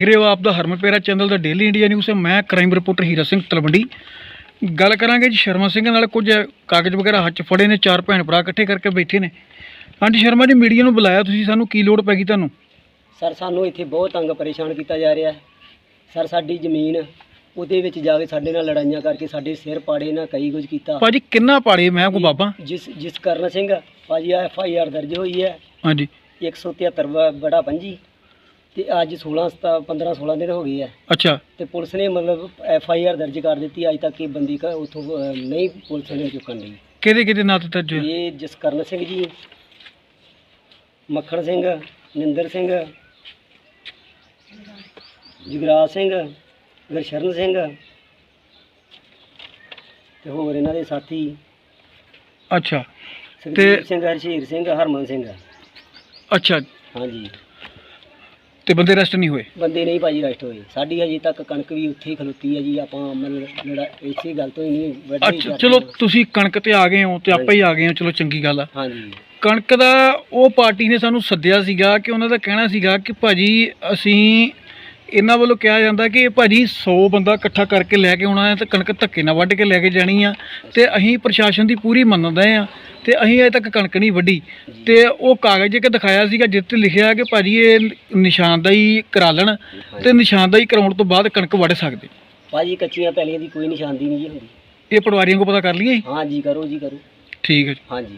ਦੇਖ ਰਹੇ ਹੋ ਆਪ ਦਾ ਹਰਮਨ ਪੇਰਾ ਚੈਨਲ ਦਾ ਡੇਲੀ ਇੰਡੀਆ ਨਿਊਜ਼ ਹੈ ਮੈਂ ਕ੍ਰਾਈਮ ਰਿਪੋਰਟਰ ਹੀਰਾ ਸਿੰਘ ਤਲਵੰਡੀ। ਗੱਲ ਕਰਾਂਗੇ ਜੀ ਸ਼ਰਮਾ ਸਿੰਘ ਨਾਲ ਕੁਝ ਕਾਗਜ਼ ਵਗੈਰਾ ਹੱਥ ਫੜੇ ਨੇ ਚਾਰ ਭੈਣ ਭਰਾ ਇਕੱਠੇ ਕਰਕੇ ਬੈਠੇ ਨੇ। ਹਾਂਜੀ ਸ਼ਰਮਾ ਜੀ ਮੀਡੀਆ ਨੂੰ ਬੁਲਾਇਆ ਤੁਸੀਂ ਸਾਨੂੰ ਕੀ ਲੋੜ ਪੈ ਗਈ ਤੁਹਾਨੂੰ? ਸਰ ਸਾਨੂੰ ਇੱਥੇ ਬਹੁਤ ਤੰਗ ਪਰੇਸ਼ਾਨ ਕੀਤਾ ਜਾ ਰਿਹਾ ਹੈ। ਸਰ ਸਾਡੀ ਜ਼ਮੀਨ ਉਹਦੇ ਵਿੱਚ ਜਾ ਕੇ ਸਾਡੇ ਨਾਲ ਲੜਾਈਆਂ ਕਰਕੇ ਸਾਡੇ ਸਿਰ ਪਾੜੇ ਨਾ ਕਈ ਕੁਝ ਕੀਤਾ। ਭਾਜੀ ਕਿੰਨਾ ਪਾੜੇ ਮੈਂ ਕੋ ਬਾਬਾ? ਜਿਸ ਜਿਸ ਕਰਨ ਸਿੰਘ ਭਾਜੀ ਐਫ ਆਈ ਆਰ ਦਰਜ ਹੋਈ ਹੈ। ਹਾਂਜੀ। 173 ਬ- ਬੜਾ ਪੰਜੀ। ਤੇ ਅੱਜ 16 ਸਤਾ- 15 16 ਦਿਨ ਹੋ ਗਏ ਹੈ ਅੱਛਾ। ਤੇ ਪੁਲਿਸ ਨੇ ਮਤਲਬ ਐਫ ਆਈ ਆਰ ਦਰਜ ਕਰ ਦਿੱਤੀ ਅੱਜ ਤੱਕ ਇਹ ਬੰਦੀ ਕਾ ਉਥੋਂ ਨਹੀਂ ਪੁਲਿਸ ਨੇ ਚੁੱਕਣ ਲਈ ਕਿਹਦੇ ਕਿਹਦੇ ਨਾਂ ਤੇ ਦਰਜ ਹੋਇਆ? ਇਹ ਜਸਕਰਨ ਸਿੰਘ ਜੀ ਮੱਖਣ ਸਿੰਘ ਨਿੰਦਰ ਸਿੰਘ ਜਗਰਾਜ ਸਿੰਘ ਗੁਰਸ਼ਰਨ ਸਿੰਘ ਤੇ ਹੋਰ ਇਹਨਾਂ ਦੇ ਸਾਥੀ ਅੱਛਾ। ਸੁਖਜੀਤ ਸਿੰਘ ਹਰਸ਼ੀਰ ਸਿੰਘ ਹਰਮਨ ਸਿੰਘ। ਅੱਛਾ। ਹਾਂਜੀ। ਤੇ ਬੰਦੇ ਅਰੈਸਟ ਨਹੀਂ ਹੋਏ? ਬੰਦੇ ਨਹੀਂ ਭਾਜੀ ਰੈਸਟ ਹੋਏ। ਸਾਡੀ ਹਜੇ ਤੱਕ ਕਣਕ ਵੀ ਉੱਥੇ ਹੀ ਖਲੋਤੀ ਹੈ ਜੀ ਆਪਾਂ ਮਤਲਬ ਲੜਾ ਇਸੇ ਗੱਲ ਤੋਂ ਹੀ ਨਹੀਂ ਵੱਡੀ ਅੱਛਾ ਚਲੋ। ਤੁਸੀਂ ਕਣਕ ਤੇ ਆ ਗਏ ਹੋ ਤੇ ਆਪਾਂ ਹੀ ਆ ਗਏ ਹੋ ਚਲੋ ਚੰਗੀ ਗੱਲ ਆ। ਹਾਂਜੀ। ਕਣਕ ਦਾ ਉਹ ਪਾਰਟੀ ਨੇ ਸਾਨੂੰ ਸੱਦਿਆ ਸੀਗਾ ਕਿ ਉਹਨਾਂ ਦਾ ਕਹਿਣਾ ਸੀਗਾ ਕਿ ਭਾਜੀ ਅਸੀਂ ਇਹਨਾਂ ਵੱਲੋਂ ਕਿਹਾ ਜਾਂਦਾ ਕਿ ਭਾਜੀ 100 ਬੰਦਾ ਇਕੱਠਾ ਕਰਕੇ ਲੈ ਕੇ ਆਉਣਾ ਹੈ ਤੇ ਕਣਕ ਧੱਕੇ ਨਾਲ ਵੱਢ ਕੇ ਲੈ ਕੇ ਜਾਣੀ ਆ ਤੇ ਅਸੀਂ ਪ੍ਰਸ਼ਾਸਨ ਦੀ ਪੂਰੀ ਮੰਨਦੇ ਆ ਤੇ ਅਸੀਂ ਅਜੇ ਤੱਕ ਕਣਕ ਨਹੀਂ ਵੱਢੀ ਤੇ ਉਹ ਕਾਗਜ਼ ਇੱਕ ਦਿਖਾਇਆ ਸੀਗਾ ਜਿਸ ਤੇ ਲਿਖਿਆ ਕਿ ਭਾਜੀ ਇਹ ਨਿਸ਼ਾਨਦਾਈ ਕਰਾ ਲੈਣ ਤੇ ਨਿਸ਼ਾਨਦਾਈ ਕਰਾਉਣ ਤੋਂ ਬਾਅਦ ਕਣਕ ਵੱਢ ਸਕਦੇ। ਭਾਜੀ ਕੱਚੀਆਂ ਪੈਲੀਆਂ ਦੀ ਕੋਈ ਨਿਸ਼ਾਨਦੀ ਨਹੀਂ ਜੀ ਹੁੰਦੀ। ਇਹ ਪਟਵਾਰੀਆਂ ਕੋ ਪਤਾ ਕਰ ਲਈਏ? ਹਾਂਜੀ ਕਰੋ ਜੀ ਕਰੋ। ਠੀਕ ਹੈ ਜੀ। ਹਾਂਜੀ।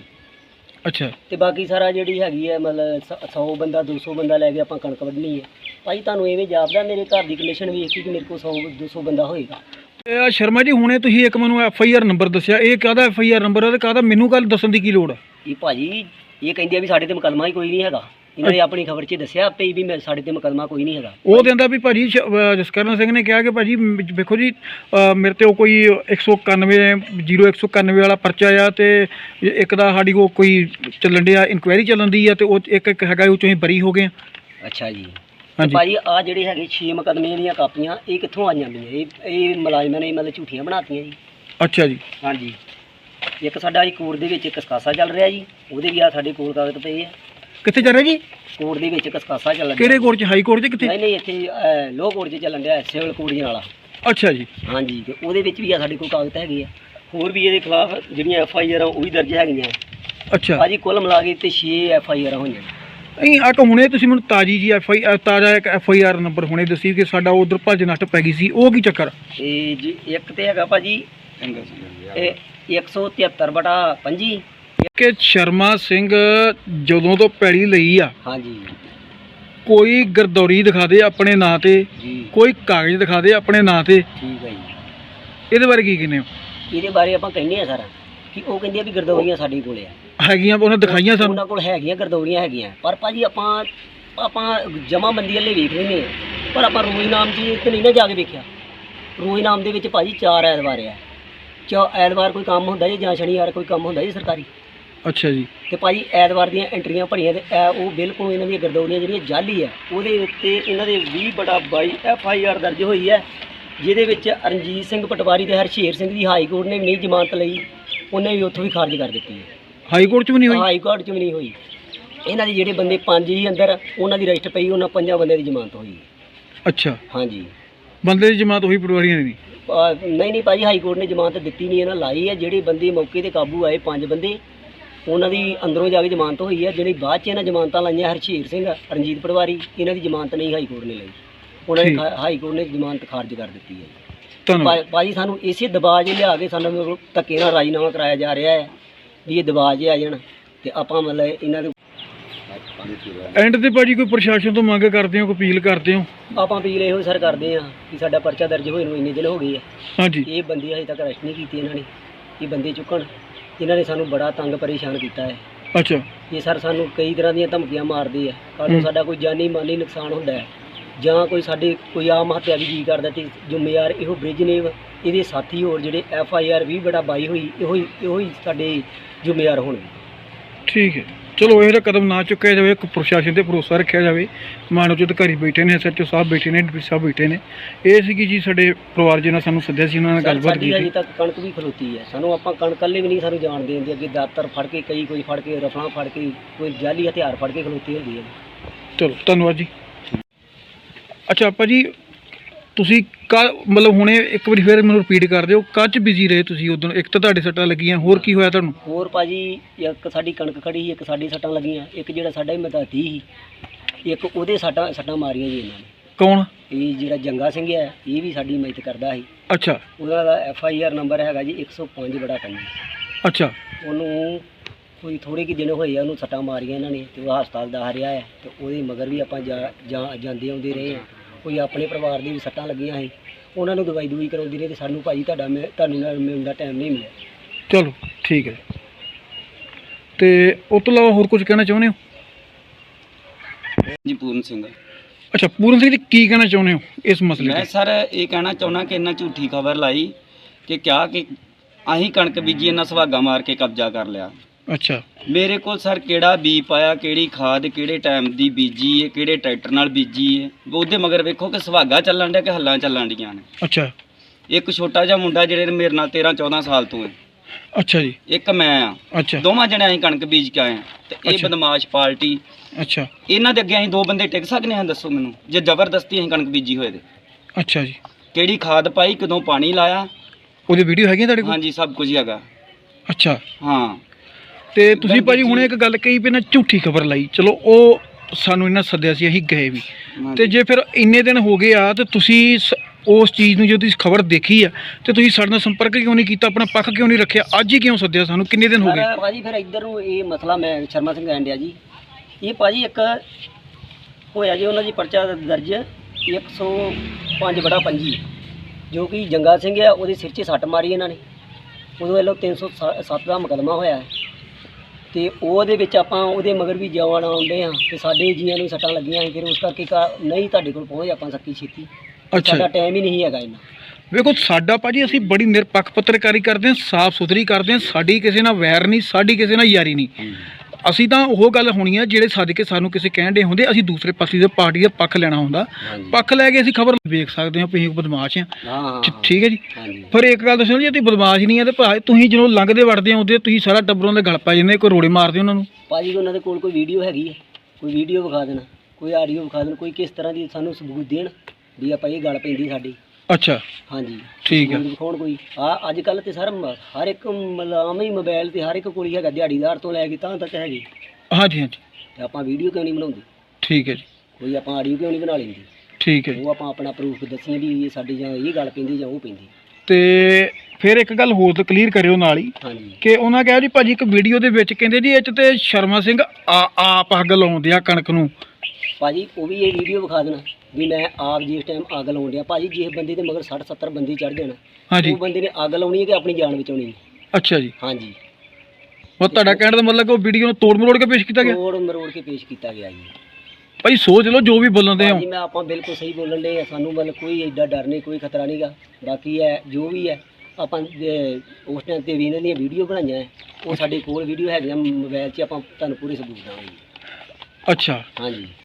ਅੱਛਾ। ਤੇ ਬਾਕੀ ਸਾਰਾ ਜਿਹੜੀ ਹੈਗੀ ਹੈ ਮਤਲਬ 100 ਬੰਦਾ 200 ਬੰਦਾ ਲੈ ਕੇ ਆਪਾਂ ਕਣਕ ਵੱਢਣੀ ਹੈ। ਭਾਈ ਤੁਹਾਨੂੰ ਐਵੇਂ ਜਾਪਦਾ ਮੇਰੇ ਘਰ ਦੀ ਕੰਡੀਸ਼ਨ ਵੇਖ ਕੇ ਕਿ ਮੇਰੇ ਕੋਲ 100 200 ਬੰਦਾ ਹੋਏਗਾ। ਇਹ ਆ ਸ਼ਰਮਾ ਜੀ ਹੁਣੇ ਤੁਸੀਂ ਇੱਕ ਮੈਨੂੰ ਐਫ ਆਈ ਆਰ ਨੰਬਰ ਦੱਸਿਆ। ਇਹ ਕਾਹਦਾ ਐਫ ਆਈ ਆਰ ਨੰਬਰ ਹੈ ਤੇ ਕਾਹਦਾ ਮੈਨੂੰ ਗੱਲ ਦੱਸਣ ਦੀ ਕੀ ਲੋੜ ਆ? ਇਹ ਭਾਜੀ ਇਹ ਕਹਿੰਦੇ ਆ ਵੀ ਸਾਡੇ ਤੇ ਮੁਕੱਦਮਾ ਹੀ ਕੋਈ ਨਹੀਂ ਹੈਗਾ। ਇਹਨਾਂ ਨੇ ਆਪਣੀ ਖਬਰ 'ਚ ਦੱਸਿਆ ਆਪੇ ਹੀ ਵੀ ਮੈਂ ਸਾਡੇ ਤੇ ਮੁਕੱਦਮਾ ਕੋਈ ਨਹੀਂ ਹੈਗਾ। ਉਹ ਕਹਿੰਦਾ ਵੀ ਭਾਜੀ ਸ਼- ਅਹ ਜਸਕਰਨ ਸਿੰਘ ਨੇ ਕਿਹਾ ਕਿ ਭਾਜੀ ਮ- ਵੇਖੋ ਜੀ ਅਹ ਮੇਰੇ ਤੇ ਉਹ ਕੋਈ 191 0191 ਵਾਲਾ ਪਰਚਾ ਆ ਤੇ ਇੱਕ ਦਾ ਸਾਡੀ ਕੋ ਕੋਈ ਚੱਲਣ ਡਿਆ ਇਨਕੁਆਇਰੀ ਚੱਲਣ ਦੀ ਆ ਤੇ ਉਹ ਇੱਕ ਇੱਕ ਹੈਗਾ ਉਹ ਚੋਂ ਅਸੀਂ ਬਰੀ ਹੋ ਗਏ ਆ। ਅੱਛਾ ਜੀ। ਹਾਂਜੀ। ਭਾਜੀ ਆ ਜਿਹੜੇ ਹੈਗੇ 6 ਮੁਕੱਦਮੇ ਦੀਆਂ ਕਾਪੀਆਂ ਇਹ ਕਿੱਥੋਂ ਆਈਆਂ ਪਈਆਂ? ਇਹ ਇਹ ਮੁਲਾਜ਼ਮਾਂ ਨੇ ਮਤਲਬ ਝੂਠੀਆਂ ਬਣਾਤੀਆਂ ਜੀ। ਅੱਛਾ ਜੀ। ਹਾਂਜੀ। ਇੱਕ ਸਾਡਾ ਜੀ ਕੋਰਟ ਦੇ ਵਿੱਚ ਇੱਕ ਕਸਕਾਸਾ ਚੱਲ ਰਿਹਾ ਜੀ ਉਹਦੇ ਵੀ ਆ ਸਾਡੇ ਕੋਲ ਕਾਗਜ਼ ਪਏ ਆ। ਕਿੱਥੇ ਚੱਲ ਰਿਹਾ ਜੀ? ਕੋਰਟ ਦੇ ਵਿੱਚ ਕਸਕਾਸਾ ਚੱਲ ਰਿਹਾ ਕਿਹੜੇ ਕੋਰਟ ਚ ਹਾਈ ਕੋਰਟ ਚ ਕਿੱਥੇ? ਨਹੀਂ ਨਹੀਂ ਇੱਥੇ ਲੋ ਕੋਰਟ 'ਚ ਚੱਲਣ ਰਿਹਾ ਸਿਵਲ ਕੋਰਟ ਵਾਲਾ। ਅੱਛਾ ਜੀ। ਹਾਂਜੀ ਤੇ ਉਹਦੇ ਵਿੱਚ ਵੀ ਆ ਸਾਡੇ ਕੋਲ ਕਾਗਜ਼ ਹੈਗੇ ਆ। ਹੋਰ ਵੀ ਇਹਦੇ ਖਿਲਾਫ ਜਿਹੜੀਆਂ ਐਫ ਆਈ ਆਰਾਂ ਉਹ ਵੀ ਦਰਜ ਹੈਗੀਆਂ। ਅੱਛਾ। ਭਾਜੀ ਕੁੱਲ ਮਿਲਾ ਕੇ ਤੇ 6 ਐਫ ਆਈ ਆਰਾਂ ਹੋਈਆਂ ਨਹੀਂ ਆ ਤਾਂ ਹੁਣੇ ਤੁਸੀਂ ਮੈਨੂੰ ਤਾਜੀ ਜੀ ਐਫ ਆਈ ਤਾਜ਼ਾ ਇੱਕ ਐਫ ਆਈ ਆਰ ਨੰਬਰ ਹੁਣੇ ਦੱਸੀ ਕਿ ਸਾਡਾ ਉਧਰ ਭੱਜ ਨੱਟ ਪੈ ਗਈ ਸੀ ਉਹ ਕੀ ਚੱਕਰ? ਤੇ ਜੀ ਇੱਕ ਤੇ ਹੈਗਾ ਭਾਜੀ ਇਹ 173 ਬਟਾ 25 ਕਿ ਸ਼ਰਮਾ ਸਿੰਘ ਜਦੋਂ ਤੋਂ ਪੈੜੀ ਲਈ ਆ ਹਾਂਜੀ। ਕੋਈ ਗਰਦੌਰੀ ਦਿਖਾ ਦੇ ਆਪਣੇ ਨਾਂ ਤੇ ਜੀ। ਕੋਈ ਕਾਗਜ਼ ਦਿਖਾ ਦੇ ਆਪਣੇ ਨਾਂ ਤੇ। ਠੀਕ ਹੈ ਜੀ। ਇਹਦੇ ਬਾਰੇ ਕੀ ਕਹਿੰਦੇ ਹੋ? ਇਹਦੇ ਬਾਰੇ ਆਪਾਂ ਕਹਿੰਦੇ ਆ ਸਾਰਾ ਕਿ ਉਹ ਕਹਿੰਦੇ ਆ ਵੀ ਗਰਦੌਰੀਆਂ ਸਾਡੇ ਕੋਲ ਆ। ਹੈਗੀਆਂ ਉਹਨਾਂ ਦਿਖਾਈਆਂ ਸਾਨੂੰ? ਉਹਨਾਂ ਕੋਲ ਹੈਗੀਆਂ ਗਰਦੌਰੀਆਂ ਹੈਗੀਆਂ। ਪਰ ਭਾਜੀ ਆਪਾਂ ਆਪਾਂ ਜਮਾਬੰਦੀ ਵਾਲੇ ਵੇਖ ਲੈਨੇ ਆ। ਪਰ ਆਪਾਂ ਰੋਜ਼ ਨਾਮ ਜੀ ਤੇ ਨਹੀਂ ਨਾ ਜਾ ਕੇ ਵੇਖਿਆ। ਰੋਜ਼ ਨਾਮ ਦੇ ਵਿੱਚ ਭਾਜੀ ਚਾਰ ਐਤਵਾਰ ਆ। ਚਾ ਐਤਵਾਰ ਕੋਈ ਕੰਮ ਹੁੰਦਾ ਜੀ ਜਾਂ ਸ਼ਨੀਵਾਰ ਕੋਈ ਕੰਮ ਹੁੰਦਾ ਜੀ ਸਰਕਾਰੀ। ਅੱਛਾ ਜੀ। ਤੇ ਭਾਜੀ ਐਤਵਾਰ ਦੀਆਂ ਐਂਟਰੀਆਂ ਭਰੀਆਂ ਤੇ ਇਹ ਉਹ ਬਿਲਕੁਲ ਇਹਨਾਂ ਦੀਆਂ ਗਰਦੌਰੀਆਂ ਜਿਹੜੀਆਂ ਜਾਲੀ ਆ ਉਹਦੇ ਉੱਤੇ ਇਹਨਾਂ ਦੇ 20 ਬੜਾ 22 ਐਫ ਆਈ ਆਰ ਦਰਜ ਹੋਈ ਹੈ ਜਿਹਦੇ ਵਿੱਚ ਰਣਜੀਤ ਸਿੰਘ ਪਟਵਾਰੀ ਤੇ ਹਰਸ਼ੇਰ ਸਿੰਘ ਦੀ ਹਾਈ ਕੋਰਟ ਨੇ ਵੀ ਨਹੀਂ ਜ਼ਮਾਨਤ ਲਈ ਉਹਨੇ ਵੀ ਉੱਥੋਂ ਵੀ ਖਾਰਜ ਕਰ ਦਿੱਤੀ ਹੈ। ਹਾਈ ਕੋਰਟ ਚ ਵੀ ਨਹੀਂ ਹੋਈ? ਹਾਈ ਕੋਰਟ 'ਚ ਵੀ ਨਹੀਂ ਹੋਈ। ਇਹਨਾਂ ਦੇ ਜਿਹੜੇ ਬੰਦੇ ਪੰਜ ਹੀ ਅੰਦਰ ਉਹਨਾਂ ਦੀ ਰਜਿਸਟ ਪਈ ਉਹਨਾਂ ਪੰਜਾਂ ਬੰਦਿਆਂ ਦੀ ਜ਼ਮਾਨਤ ਹੋਈ ਅੱਛਾ। ਹਾਂਜੀ। ਬੰਦੇ ਦੀ ਜਮਾਤ ਹੋਈ ਪਟਵਾਰੀਆਂ ਦੀ? ਨਹੀਂ ਅਹ ਨਹੀਂ ਨਹੀਂ ਭਾਜੀ ਹਾਈ ਕੋਰਟ ਨੇ ਜ਼ਮਾਨਤ ਦਿੱਤੀ ਨਹੀਂ ਇਹਨਾਂ ਲਾਈ ਹੈ। ਜਿਹੜੇ ਬੰਦੇ ਮੌਕੇ ਤੇ ਕਾਬੂ ਆਏ ਪੰਜ ਬੰਦੇ ਉਹਨਾਂ ਦੀ ਅੰਦਰੋਂ ਜਾ ਕੇ ਜ਼ਮਾਨਤ ਹੋਈ ਹੈ ਜਿਹੜੀ ਬਾਅਦ 'ਚ ਇਹਨਾਂ ਜ਼ਮਾਨਤਾਂ ਲਾਈਆਂ ਹਰਸ਼ੀਰ ਸਿੰਘ ਰਣਜੀਤ ਪਟਵਾਰੀ ਇਹਨਾਂ ਦੀ ਜ਼ਮਾਨਤ ਨਹੀਂ ਹਾਈ ਕੋਰਟ ਨੇ ਲਈ। ਉਹਨਾਂ ਨੇ ਠੀਕ। ਖਾ- ਹਾਈ ਕੋਰਟ ਨੇ ਜ਼ਮਾਨਤ ਖਾਰਜ ਕਰ ਦਿੱਤੀ ਹੈ। ਧੰਨਵਾਦ। ਭਾ- ਭਾਜੀ ਸਾਨੂੰ ਇਸੇ ਦਬਾਅ 'ਚ ਲਿਆ ਕੇ ਸਾਨੂੰ ਮਤਲਬ ਧੱਕੇ ਨਾਲ ਰਾਜੀਨਾਮਾ ਕਰਾਇਆ ਜਾ ਰਿਹਾ ਹੈ ਵੀ ਇਹ ਦਬਾਅ 'ਚ ਆ ਜਾਣ ਤੇ ਆਪਾਂ ਮਤਲਬ ਇਹਨਾਂ ਦੇ ਐਂਡ ਤੇ ਭਾਜੀ ਕੋਈ ਪ੍ਰਸ਼ਾਸਨ ਤੋਂ ਮੰਗ ਕਰਦੇ ਹੋ ਕੋਈ ਅਪੀਲ ਕਰਦੇ ਹੋ? ਆਪਾਂ ਅਪੀਲ ਇਹੋ ਸਰ ਕਰਦੇ ਆ ਕਿ ਸਾਡਾ ਪਰਚਾ ਦਰਜ ਹੋਏ ਨੂੰ ਇੰਨੇ ਦਿਨ ਹੋ ਗਏ ਆ। ਹਾਂਜੀ। ਇਹ ਬੰਦੇ ਹਜੇ ਤੱਕ ਅਰੈਸਟ ਨਹੀਂ ਕੀਤੇ ਇਹਨਾਂ ਨੇ। ਇਹ ਬੰਦੇ ਚੁੱਕਣ। ਇਹਨਾਂ ਨੇ ਸਾਨੂੰ ਬੜਾ ਤੰਗ ਪਰੇਸ਼ਾਨ ਕੀਤਾ ਹੈ। ਅੱਛਾ। ਇਹ ਸਰ ਸਾਨੂੰ ਕਈ ਤਰ੍ਹਾਂ ਦੀਆਂ ਧਮਕੀਆਂ ਮਾਰਦੇ ਆ। ਕੱਲ੍ਹ ਹੂੰ। ਸਾਡਾ ਕੋਈ ਜਾਨੀ ਮਾਲੀ ਨੁਕਸਾਨ ਹੁੰਦਾ ਹੈ ਜਾਂ ਕੋਈ ਸਾਡੇ ਕੋਈ ਆਮ ਹੱਤਿਆ ਦੀ ਜੀ ਕਰਦਾ ਤੇ ਜ਼ਿੰਮੇਵਾਰ ਇਹੋ ਬ੍ਰਿਜ ਨੇ ਇਹਦੇ ਸਾਥੀ ਹੋਰ ਜਿਹੜੇ ਐਫ ਆਈ ਆਰ 20 ਬੜਾ 22 ਹੋਈ ਇਹੋ ਹੀ ਇਹੋ ਹੀ ਸਾਡੇ ਜ਼ਿੰਮੇਵਾਰ ਹੋਣਗੇ। ਠੀਕ ਹੈ। ਚਲੋ ਇਹ ਕਦਮ ਨਾ ਚੁੱਕਿਆ ਜਾਵੇ ਇੱਕ ਪ੍ਰਸ਼ਾਸਨ ਤੇ ਭਰੋਸਾ ਰੱਖਿਆ ਜਾਵੇ। ਮਾਨਵ ਅਧਿਕਾਰੀ ਬੈਠੇ ਨੇ ਐਸਐਚਓ ਸਾਹਿਬ ਬੈਠੇ ਨੇ ਡੀਪੀ ਸਾਹਿਬ ਬੈਠੇ ਨੇ। ਇਹ ਸੀਗੀ ਜੀ ਸਾਡੇ ਪਰਿਵਾਰ ਜਿਹਨਾਂ ਸਾਨੂੰ ਸੱਦਿਆ ਸੀ ਉਹਨਾਂ ਨਾਲ ਗੱਲਬਾਤ ਸਾਡੀ ਅਜੇ ਕੀਤੀ ਤੱਕ ਕਣਕ ਵੀ ਖਲੋਤੀ ਹੈ। ਸਾਨੂੰ ਆਪਾਂ ਕਣਕ ਕੱਲੇ ਵੀ ਨਹੀਂ ਸਾਨੂੰ ਜਾਣ ਦੇਂਦੇ ਅੱਗੇ ਦਾਤਰ ਫੜ ਕੇ ਕਈ ਕੋਈ ਫੜ ਕੇ ਰਫਲਾਂ ਫੜ ਕੇ ਕੋਈ ਜਾਲੀ ਹਥਿਆਰ ਫੜ ਕੇ ਖਲੋਤੀ ਹੁੰਦੀ ਹੈ। ਚਲੋ ਧੰਨਵਾਦ ਜੀ। ਅੱਛਾ ਭਾਜੀ ਤੁਸੀਂ ਕਾ ਮਤਲਬ ਹੁਣੇ ਇੱਕ ਵਾਰੀ ਫਿਰ ਮੈਨੂੰ ਰਿਪੀਟ ਕਰ ਦਿਓ ਕੱਚ ਬਿਜ਼ੀ ਰਹੇ ਤੁਸੀਂ ਉਦੋਂ ਇੱਕ ਤਾਂ ਤੁਹਾਡੇ ਸੱਟਾਂ ਲੱਗੀਆਂ ਹੋਰ ਕੀ ਹੋਇਆ ਤੁਹਾਨੂੰ? ਹੋਰ ਭਾਜੀ ਇੱਕ ਸਾਡੀ ਕਣਕ ਖੜੀ ਸੀ ਇੱਕ ਸਾਡੀ ਸੱਟਾਂ ਲੱਗੀਆਂ ਇੱਕ ਜਿਹੜਾ ਸਾਡਾ ਹੀ ਮਤਾਤੀ ਸੀ ਇੱਕ ਉਹਦੇ ਸੱਟਾਂ ਸੱਟਾਂ ਮਾਰੀਆਂ ਜੀ ਇਹਨਾਂ ਨੇ। ਕੌਣ? ਇਹ ਜਿਹੜਾ ਜੰਗਾ ਸਿੰਘ ਹੈ ਇਹ ਵੀ ਸਾਡੀ ਮਦਦ ਕਰਦਾ ਸੀ। ਅੱਛਾ। ਉਹਦਾ ਦਾ ਐਫ ਆਈ ਆਰ ਨੰਬਰ ਹੈਗਾ ਜੀ 105 ਬੜਾ ਪੰਜੀ ਅੱਛਾ। ਉਹਨੂੰ ਕੋਈ ਥੋੜੇ ਕਿ ਦਿਨ ਹੋਏ ਆ ਉਹਨੂੰ ਸੱਟਾਂ ਮਾਰੀਆਂ ਇਹਨਾਂ ਨੇ ਤੇ ਉਹ ਹਸਪਤਾਲ ਦਾ ਰਿਹਾ ਹੈ ਤੇ ਉਹਦੇ ਮਗਰ ਵੀ ਆਪਾਂ ਜਾ ਜਾ- ਜਾਂਦੇ ਆਉਂਦੇ ਰਹੇ ਹਾਂ। ਕੋਈ ਆਪਣੇ ਪਰਿਵਾਰ ਦੀ ਵੀ ਸੱਟਾਂ ਲੱਗੀਆਂ ਸੀ। ਉਹਨਾਂ ਨੂੰ ਦਵਾਈ ਦੂਈ ਕਰਾਉਂਦੀ ਰਹੇ ਤੇ ਸਾਨੂੰ ਭਾਈ ਤੁਹਾਡਾ ਮੈਂ ਤੁਹਾਨੂੰ ਨਾਲ ਮਿਲਣ ਦਾ ਟਾਈਮ ਨਹੀਂ ਮਿਲਿਆ। ਚਲੋ ਠੀਕ ਹੈ। ਤੇ ਉਸ ਤੋਂ ਇਲਾਵਾ ਹੋਰ ਕੁਝ ਕਹਿਣਾ ਚਾਹੁੰਦੇ ਹੋ? ਜੀ ਪੂਰਨ ਸਿੰਘ। ਅੱਛਾ ਪੂਰਨ ਸਿੰਘ ਜੀ ਕੀ ਕਹਿਣਾ ਚਾਹੁੰਦੇ ਹੋ ਇਸ ਮਸਲੇ ਮੈਂ ਤੇ? ਸਰ ਇਹ ਕਹਿਣਾ ਚਾਹੁੰਦਾ ਕਿ ਇਹਨਾਂ ਝੂਠੀ ਖਬਰ ਲਾਈ ਕਿ ਕਿਹਾ ਕਿ ਅਸੀਂ ਕਣਕ ਬੀਜੀ ਇਹਨਾਂ ਸੁਹਾਗਾ ਮਾਰ ਕੇ ਕਬਜ਼ਾ ਕਰ ਲਿਆ। ਅੱਛਾ। ਮੇਰੇ ਕੋਲ ਸਰ ਕਿਹੜਾ ਬੀ ਪਾਇਆ ਕਿਹੜੀ ਖਾਦ ਕਿਹੜੇ ਟਾਈਮ ਦੀ ਬੀਜੀ ਹੈ ਕਿਹੜੇ ਟਰੈਕਟਰ ਨਾਲ ਬੀਜੀ ਹੈ ਉਹਦੇ ਮਗਰ ਵੇਖੋ ਕਿ ਸੁਹਾਗਾ ਚੱਲਣ ਡਿਆ ਕਿ ਹੱਲਾਂ ਚੱਲਣ ਡੀਆਂ ਨੇ। ਅੱਛਾ। ਇੱਕ ਛੋਟਾ ਜਿਹਾ ਮੁੰਡਾ ਜਿਹੜੇ ਮੇਰੇ ਨਾਲ 13 14 ਸਾਲ ਤੋਂ ਹੈ। ਅੱਛਾ ਜੀ। ਇੱਕ ਮੈਂ ਆ। ਅੱਛਾ। ਦੋਵਾਂ ਜਣੇ ਅਸੀਂ ਕਣਕ ਬੀਜ ਕੇ ਆਏ ਤੇ ਇਹ ਅੱਛਾ। ਬਦਮਾਸ਼ ਪਾਰਟੀ। ਅੱਛਾ। ਇਹਨਾਂ ਦੇ ਅੱਗੇ ਅਸੀਂ ਦੋ ਬੰਦੇ ਟਿਕ ਸਕਦੇ ਹਾਂ ਦੱਸੋ ਮੈਨੂੰ। ਜੇ ਜ਼ਬਰਦਸਤੀ ਅਸੀਂ ਕਣਕ ਬੀਜੀ ਹੋਏ ਤੇ। ਅੱਛਾ ਜੀ। ਕਿਹੜੀ ਖਾਦ ਪਾਈ ਕਦੋਂ ਪਾਣੀ ਲਾਇਆ? ਉਹਦੀ ਵੀਡੀਓ ਹੈਗੀ ਤੁਹਾਡੇ ਕੋਲ? ਹਾਂਜੀ ਸਭ ਕੁਝ ਹੈਗਾ। ਅੱਛਾ। ਹਾਂ। ਤੇ ਤੁਸੀਂ ਭਾਜੀ ਹੁਣੇ ਇੱਕ ਗੱਲ ਕਹੀ ਵੀ ਨਾ ਝੂਠੀ ਖਬਰ ਲਾਈ। ਚਲੋ ਉਹ ਸਾਨੂੰ ਇਹਨਾਂ ਸੱਦਿਆ ਸੀ ਅਸੀਂ ਗਏ ਵੀ। ਤੇ ਜੇ ਫਿਰ ਇੰਨੇ ਦਿਨ ਹੋ ਗਏ ਆ ਤੇ ਤੁਸੀਂ ਸ- ਉਸ ਚੀਜ਼ ਨੂੰ ਜੇ ਤੁਸੀਂ ਖਬਰ ਦੇਖੀ ਆ ਤੇ ਤੁਸੀਂ ਸਾਡੇ ਨਾਲ ਸੰਪਰਕ ਕਿਉਂ ਨਹੀਂ ਕੀਤਾ ਆਪਣਾ ਪੱਖ ਕਿਉਂ ਨਹੀਂ ਰੱਖਿਆ? ਅੱਜ ਹੀ ਕਿਉਂ ਸੱਦਿਆ ਸਾਨੂੰ? ਕਿੰਨੇ ਦਿਨ ਹੋ ਗਏ? ਪਰ ਭਾਜੀ ਫਿਰ ਇੱਧਰ ਨੂੰ ਇਹ ਮਸਲਾ ਮੈਂ ਸ਼ਰਮਾ ਸਿੰਘ ਐਂਡਿਆ ਜੀ। ਇਹ ਭਾਜੀ ਇੱਕ ਹੋਇਆ ਜੀ ਉਹਨਾਂ ਦੀ ਪਰਚਾ ਦਰਜ 105 ਬੜਾ ਪੰਜੀ ਜੋ ਕਿ ਜੰਗਾ ਸਿੰਘ ਆ ਉਹਦੇ ਸਿਰ 'ਚ ਸੱਟ ਮਾਰੀ ਇਹਨਾਂ ਨੇ। ਉਦੋਂ ਵੱਲੋਂ 307 ਦਾ ਮੁਕੱਦਮਾ ਹੋਇਆ। ਹੈ ਤੇ ਉਹਦੇ ਵਿੱਚ ਆਪਾਂ ਉਹਦੇ ਮਗਰ ਵੀ ਜਾਵਣ ਆਉਂਦੇ ਆ ਤੇ ਸਾਡੇ ਜੀਆਂ ਨੂੰ ਸੱਟਾਂ ਲੱਗੀਆਂ ਸੀ ਫਿਰ ਉਸ ਕਰਕੇ ਕਾ- ਨਹੀਂ ਤੁਹਾਡੇ ਕੋਲ ਪਹੁੰਚ ਆਪਾਂ ਸਕੀ ਛੇਤੀ। ਅੱਛਾ ਸਾਡਾ ਟਾਈਮ ਹੀ ਨਹੀਂ ਹੈਗਾ ਇੰਨਾ। ਵੇਖੋ ਸਾਡਾ ਭਾਜੀ ਅਸੀਂ ਬੜੀ ਨਿਰਪੱਖ ਪੱਤਰਕਾਰੀ ਕਰਦੇ ਹਾਂ ਸਾਫ਼ ਸੁਥਰੀ ਕਰਦੇ ਹਾਂ ਸਾਡੀ ਕਿਸੇ ਨਾਲ ਵੈਰ ਨਹੀਂ ਸਾਡੀ ਕਿਸੇ ਨਾਲ ਯਾਰੀ ਨਹੀਂ। ਅਸੀਂ ਤਾਂ ਉਹ ਗੱਲ ਹੋਣੀ ਆ ਜਿਹੜੇ ਸੱਦ ਕੇ ਸਾਨੂੰ ਕਿਸੇ ਕਹਿਣ ਦੇ ਹੁੰਦੇ ਅਸੀਂ ਦੂਸਰੇ ਪਾਸੇ ਦੇ ਪਾਰਟੀ ਦਾ ਪੱਖ ਲੈਣਾ ਹੁੰਦਾ। ਪੱਖ ਲੈ ਕੇ ਅਸੀਂ ਖਬਰ ਵੇਖ ਸਕਦੇ ਹਾਂ ਅਸੀਂ ਬਦਮਾਸ਼ ਠੀ- ਠੀਕ ਹੈ ਜੀ। ਪਰ ਇੱਕ ਗੱਲ ਦੱਸੋ ਜੀ ਤੁਸੀਂ ਬਦਮਾਸ਼ ਨਹੀਂ ਆ ਤੇ ਭਾਵੇਂ ਤੁਸੀਂ ਜਦੋਂ ਲੰਘਦੇ ਵੜਦੇ ਆਉਂਦੇ ਤੁਸੀਂ ਸਾਰਾ ਟੱਬਰਾਂ ਦੇ ਗਲ ਪਾ ਜਾਂਦੇ ਕੋਈ ਰੋੜੇ ਮਾਰਦੇ ਉਹਨਾਂ ਨੂੰ। ਭਾਜੀ ਉਹਨਾਂ ਦੇ ਕੋਲ ਕੋਈ ਵੀਡੀਓ ਹੈਗੀ ਹੈ ਕੋਈ ਵੀਡੀਓ ਵਿਖਾ ਦੇਣਾ ਕੋਈ ਆਡੀਓ ਵਿਖਾ ਦੇਣ ਕੋਈ ਕਿਸ ਤਰ੍ਹਾਂ ਦੀ ਸਾਨੂੰ ਸਬੂਤ ਦੇਣ ਵੀ ਆਪਾਂ ਇਹ ਗੱਲ ਪੈਂਦੀ ਸਾਡੀ। ਅੱਛਾ। ਹਾਂਜੀ। ਠੀਕ ਹੈ। ਵਿਖਾਉਣ ਕੋਈ? ਆ ਅੱਜ ਕੱਲ ਤੇ ਸਰ ਮ- ਹਰ ਇੱਕ ਮਲਾਮ ਹੀ ਮੋਬਾਈਲ ਤੇ ਹਰ ਇੱਕ ਕੋਲ ਹੀ ਹੈਗਾ ਦਿਹਾੜੀਦਾਰ ਤੋਂ ਲੈ ਕੇ ਤਾਂ ਤੱਕ ਹੈਗੀ। ਹਾਂਜੀ ਹਾਂਜੀ। ਤੇ ਆਪਾਂ ਵੀਡੀਓ ਕਿਉਂ ਨਹੀਂ ਬਣਾਉਂਦੇ? ਠੀਕ ਹੈ ਜੀ। ਕੋਈ ਆਪਾਂ ਆਡੀਓ ਕਿਉਂ ਨਹੀਂ ਬਣਾ ਲੈਂਦੇ? ਠੀਕ ਹੈ ਜੀ। ਉਹ ਆਪਾਂ ਆਪਣਾ ਪ੍ਰੂਫ ਦੱਸੀਏ ਵੀ ਇਹ ਸਾਡੀ ਜਾਂ ਇਹ ਗੱਲ ਪੈਂਦੀ ਜਾਂ ਉਹ ਪੈਂਦੀ। ਤੇ ਫਿਰ ਇੱਕ ਗੱਲ ਹੋਰ ਤਾਂ ਕਲੀਅਰ ਕਰਿਓ ਨਾਲ ਹੀ। ਹਾਂਜੀ। ਕਿ ਉਹਨਾਂ ਕਿਹਾ ਜੀ ਭਾਜੀ ਇੱਕ ਵੀਡੀਓ ਦੇ ਵਿੱਚ ਕਹਿੰਦੇ ਜੀ ਇਹ 'ਚ ਤੇ ਸ਼ਰਮਾ ਸਿੰਘ ਆ- ਆਪ ਅੱਗ ਲਾਉਂਦੇ ਆ ਕਣਕ ਨੂੰ। ਭਾਜੀ ਉਹ ਵੀ ਇਹ ਵੀਡੀਓ ਵਿਖਾ ਦੇਣਾ ਵੀ ਮੈਂ ਆਪ ਜਿਸ ਟਾਈਮ ਅੱਗ ਲਾਉਣ ਡਿਆ ਭਾਜੀ ਜਿਸ ਬੰਦੇ ਦੇ ਮਗਰ 60 70 ਬੰਦੇ ਚੜ ਜਾਣ ਹਾਂਜੀ। ਉਹ ਬੰਦੇ ਨੇ ਅੱਗ ਲਾਉਣੀ ਹੈ ਕਿ ਆਪਣੀ ਜਾਨ ਬਚਾਉਣੀ ਹੈ? ਅੱਛਾ ਜੀ। ਹਾਂਜੀ। ਉਹ ਤੁਹਾਡਾ ਕਹਿਣ ਦਾ ਮਤਲਬ ਕਿ ਉਹ ਵੀਡੀਓ ਨੂੰ ਤੋੜ ਮਰੋੜ ਕੇ ਪੇਸ਼ ਕੀਤਾ ਗਿਆ? ਤੋੜ ਮਰੋੜ ਕੇ ਪੇਸ਼ ਕੀਤਾ ਗਿਆ ਜੀ। ਭਾਈ ਸੋਚ ਲਓ ਜੋ ਵੀ ਬੋਲਣਦੇ ਹੋ। ਜੀ ਮੈਂ ਆਪਾਂ ਬਿਲਕੁਲ ਸਹੀ ਬੋਲਣ ਦੇ ਸਾਨੂੰ ਮਤਲਬ ਕੋਈ ਐਡਾ ਡਰ ਨਹੀਂ ਕੋਈ ਖਤਰਾ ਨਹੀਂਗਾ ਬਾਕੀ ਹੈ ਜੋ ਵੀ ਹੈ ਆਪਾਂ ਜੇ ਉਸ ਟਾਈਮ ਤੇ ਵੀ ਇਹਨਾਂ ਦੀਆਂ ਵੀਡੀਓ ਬਣਾਈਆਂ ਹੈ, ਉਹ ਸਾਡੇ ਕੋਲ ਵੀਡੀਓ ਹੈਗੀਆਂ ਮੋਬਾਈਲ 'ਚ ਆਪਾਂ ਤੁਹਾਨੂੰ ਪੂਰੇ ਸਬੂਤ ਦੇਵਾਂਗੇ ਅੱਛਾ। ਹਾਂਜੀ।